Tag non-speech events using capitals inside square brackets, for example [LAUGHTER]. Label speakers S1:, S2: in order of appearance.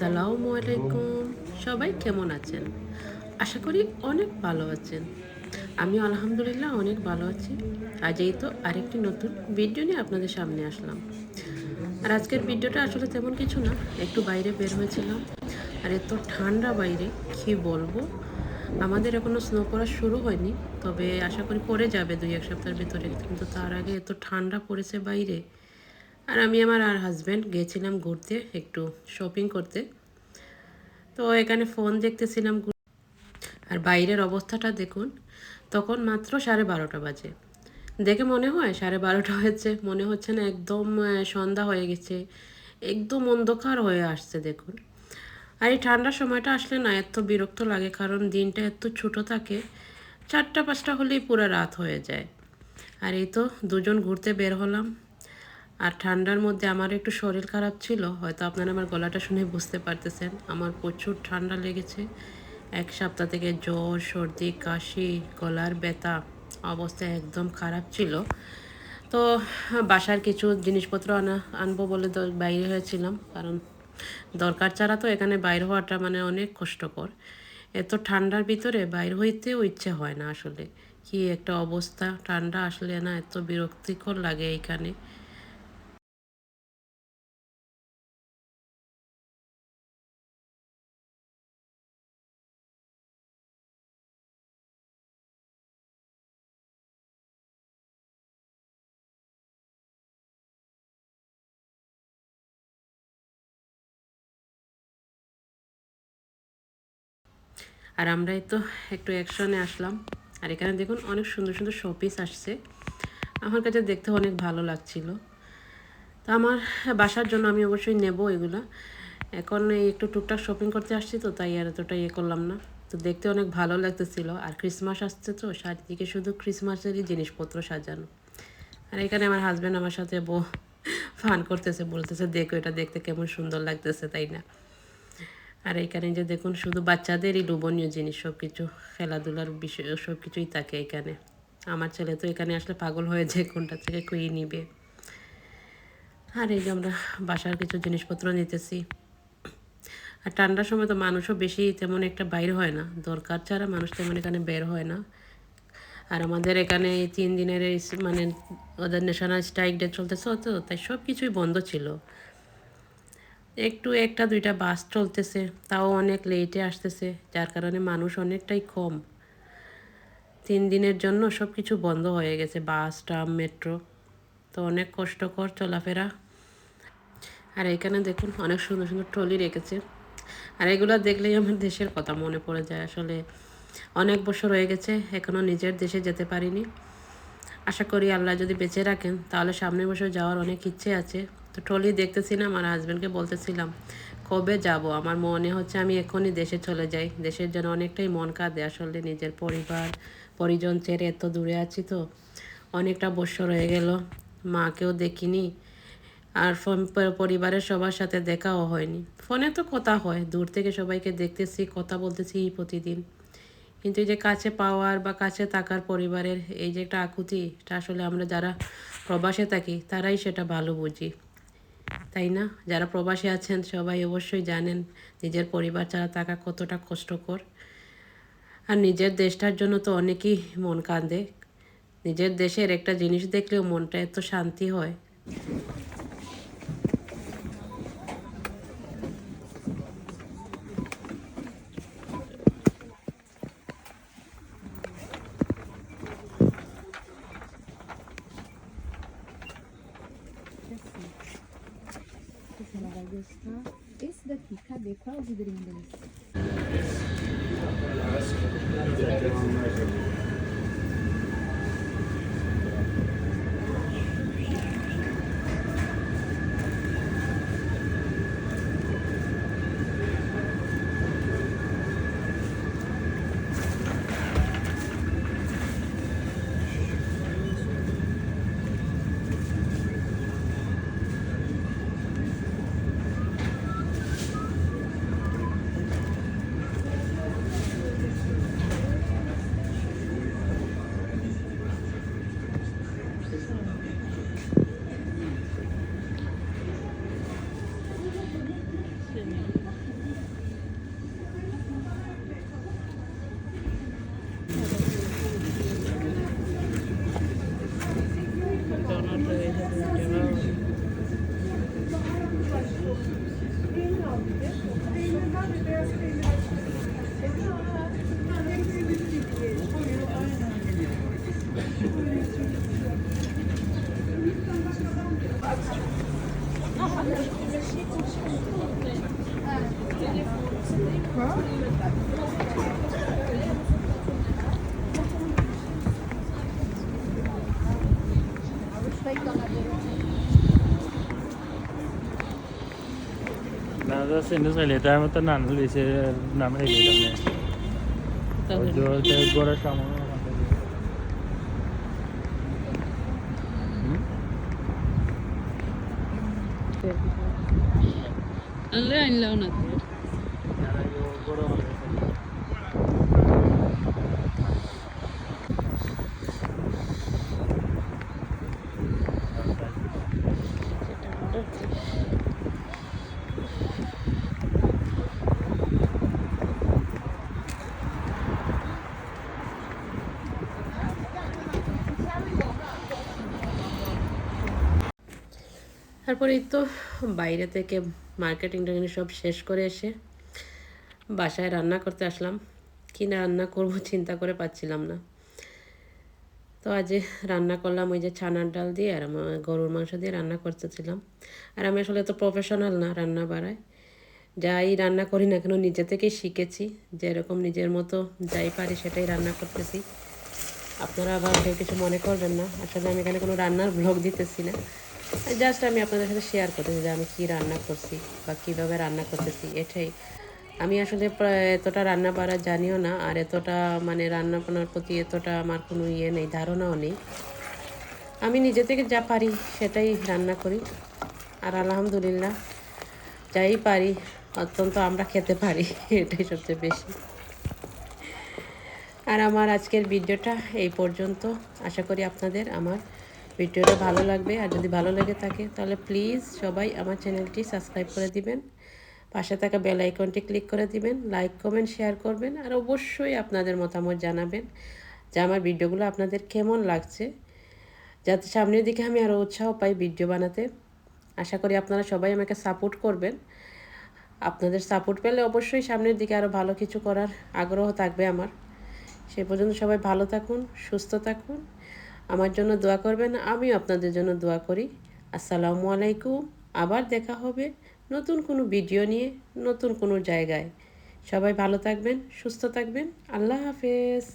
S1: আসসালামু আলাইকুম। সবাই কেমন আছেন? আশা করি অনেক ভালো আছেন। আমি আলহামদুলিল্লাহ অনেক ভালো আছি। আজ এই তো আরেকটি নতুন ভিডিও নিয়ে আপনাদের সামনে আসলাম। আর আজকের ভিডিওটা আসলে তেমন কিছু না, একটু বাইরে বের হয়েছিলাম। আর এত ঠান্ডা বাইরে, কী বলব? আমাদের এখনও স্নো পড়া শুরু হয়নি, তবে আশা করি পড়ে যাবে দুই এক সপ্তাহের ভিতরে। কিন্তু তার আগে এত ঠান্ডা পড়েছে বাইরে। আর আমি আমার আর হাজব্যান্ড গিয়েছিলাম ঘুরতে, একটু শপিং করতে। তো এখানে ফোন দেখতেছিলাম আর বাইরের অবস্থাটা দেখুন, তখন মাত্র সাড়ে বারোটা বাজে। দেখে মনে হয় সাড়ে বারোটা হয়েছে, মনে হচ্ছে না একদম সন্ধ্যা হয়ে গেছে, একদম অন্ধকার হয়ে আসছে দেখুন। আর এই ঠান্ডার সময়টা আসলে না এত বিরক্ত লাগে, কারণ দিনটা এত ছোটো থাকে, চারটা পাঁচটা হলেই পুরো রাত হয়ে যায়। আর এই তো দুজন ঘুরতে বের হলাম আর ঠান্ডার মধ্যে আমার একটু শরীর খারাপ ছিল, হয়তো আপনারা আমার গলাটা শুনে বুঝতে পারতেছেন। আমার প্রচুর ঠান্ডা লেগেছে। এক সপ্তাহ থেকে জ্বর, সর্দি, কাশি, গলার ব্যথা অবস্থা একদম খারাপ ছিল। তো বাসার কিছু জিনিসপত্র আনা, আনব বলে বাইরে হয়েছিলাম। কারণ দরকার ছাড়া তো এখানে বাইর হওয়াটা মানে অনেক কষ্টকর। এত ঠান্ডার ভিতরে বাইর হইতেও ইচ্ছে হয় না আসলে। কি একটা অবস্থা, ঠান্ডা আসলে না এত বিরক্তিকর লাগে এইখানে। আর আমরাই তো একটু অ্যাকশনে আসলাম। আর এখানে দেখুন অনেক সুন্দর সুন্দর শোপিস আসছে। আমার কাছে দেখতে অনেক ভালো লাগছিল। তো আমার বাসার জন্য আমি অবশ্যই নেব এগুলা। এখন একটু টুকটাক শপিং করতে আসছি তো, তাই আর এতটা ইয়ে করলাম না। তো দেখতে অনেক ভালো লাগতেছিল। আর ক্রিসমাস আসছে তো, চারিদিকে শুধু ক্রিসমাসেরই জিনিসপত্র সাজানো। আর এখানে আমার হাজব্যান্ড আমার সাথে বউ ফান করতেছে, বলতেছে, দেখো এটা দেখতে কেমন সুন্দর লাগতেছে, তাই না? আর এখানে যে দেখুন, শুধু বাচ্চাদেরই লোভনীয় জিনিস সব কিছু খেলাধুলার বিষয় সব কিছুই থাকে এখানে। আমার ছেলে তো এখানে আসলে পাগল হয়ে যায়, কোনটা থেকে কুই নিবে। আর এই যে আমরা বাসার কিছু জিনিসপত্র নিতেছি। আর ঠান্ডার সময় তো মানুষও বেশি তেমন একটা বাইর হয় না। দরকার ছাড়া মানুষ তেমন এখানে বের হয় না। আর আমাদের এখানে এই তিন দিনের মানে ওদের ন্যাশনাল স্ট্রাইক ডে চলতেছে তো তাই সব কিছুই বন্ধ ছিল। একটু একটা দুইটা বাস চলতেছে, তাও অনেক লেটে আসতেছে, যার কারণে মানুষ অনেকটাই কম। তিন দিনের জন্য সব কিছু বন্ধ হয়ে গেছে, বাস, ট্রাম মেট্রো তো অনেক কষ্টকর চলাফেরা। আর এখানে দেখুন, অনেক সুন্দর সুন্দর ট্রলি রেখেছে। আর এগুলো দেখলেই আমার দেশের কথা মনে পড়ে যায়। আসলে অনেক বছর হয়ে গেছে এখনও নিজের দেশে যেতে পারিনি। আশা করি আল্লাহ যদি বেঁচে রাখেন, তাহলে সামনের বছর যাওয়ার অনেক ইচ্ছে আছে। তো ট্রলি দেখতেছিলাম আমার হাজব্যান্ডকে বলতেছিলাম, কবে যাব? আমার মনে হচ্ছে আমি এখনই দেশে চলে যাই। দেশের জন্য অনেকটাই মন কাঁদে আসলে নিজের পরিবার, পরিজন ছেড়ে এত দূরে আছি তো। অনেকটা বছর হয়ে গেল, মাকেও দেখিনি আর ফোন পরিবারের সবার সাথে দেখাও হয়নি। ফোনে তো কথা হয়, দূর থেকে সবাইকে দেখতেছি, কথা বলতেছি প্রতিদিন। কিন্তু এই যে কাছে পাওয়ার বা কাছে থাকার পরিবারের এই যে একটা আকুতি, এটা আসলে আমরা যারা প্রবাসে থাকি, তারাই সেটা ভালো বুঝি। তাই না? যারা প্রবাসী আছেন সবাই অবশ্যই জানেন নিজের পরিবার ছাড়া থাকা কতটা কষ্টকর। আর নিজের দেশটার জন্য তো অনেকই মন কাঁদে। নিজের দেশের একটা জিনিস দেখলেও মনটা এত শান্তি হয়।
S2: tá? Esse daqui, cadê? Qual é o vidrinho?
S3: nosotros si nos alietamos tan antes, le dice nombre de también. Yo te gorra chamo.
S1: అల్లే ఆయనలో ఉన్నది তারপরে তো বাইরে থেকে মার্কেটিং টার্গেটিং সব শেষ করে এসে বাসায় রান্না করতে আসলাম। কি না রান্না করব [LAUGHS] চিন্তা করে পাচ্ছিলাম না। তো আজ রান্না করলাম ওই যে ছানার ডাল দিয়ে আর আমার গরুর মাংস দিয়ে রান্না করতেছিলাম। আর আমি আসলে তো প্রফেশনাল না রান্না বাড়ায়। যাই রান্না করি না কেন নিজে থেকেই শিখেছি। যেরকম নিজের মতো যাই পারি সেটাই রান্না করতেছি। আপনারা আবার কিছু মনে করবেন না। আসলে আমি এখানে কোনো রান্নার ব্লগ দিতেছি না। জাস্ট আমি আপনাদের সাথে শেয়ার করতেছি যে আমি কী রান্না করছি বা কীভাবে রান্না করতেছি, এটাই। আমি আসলে এতটা রান্না বাড়া জানিও না, আর এতটা মানে রান্না বান্নার প্রতি এতটা আমার কোনো ইয়ে নেই, ধারণাও নেই। আমি নিজে থেকে যা পারি সেটাই রান্না করি। আর আলহামদুলিল্লাহ, যাই পারি, অত্যন্ত আমরা খেতে পারি, এটাই সবচেয়ে বেশি। আর আমার আজকের ভিডিওটা এই পর্যন্ত। আশা করি আপনাদের, আমার ভিডিওটা ভালো লাগবে আর যদি ভালো লেগে থাকে, তাহলে প্লিজ সবাই আমার চ্যানেলটি সাবস্ক্রাইব করে দিবেন। পাশে থাকা বেল আইকনটি ক্লিক করে দিবেন লাইক কমেন্ট শেয়ার করবেন আর অবশ্যই আপনাদের মতামত জানাবেন যে আমার ভিডিওগুলো আপনাদের কেমন লাগছে। যাতে সামনের দিকে আমি আরও উৎসাহ পাই ভিডিও বানাতে। আশা করি আপনারা সবাই আমাকে সাপোর্ট করবেন। আপনাদের সাপোর্ট পেলে অবশ্যই সামনের দিকে আরও ভালো কিছু করার আগ্রহ থাকবে আমার। সে পর্যন্ত সবাই ভালো থাকুন, সুস্থ থাকুন। আমার জন্য দোয়া করবেন, আমিও আপনাদের জন্য দোয়া করি। আসসালামু আলাইকুম, আবার দেখা হবে নতুন কোনো ভিডিও নিয়ে, নতুন কোনো জায়গায়। সবাই ভালো থাকবেন, সুস্থ থাকবেন, আল্লাহ হাফেজ।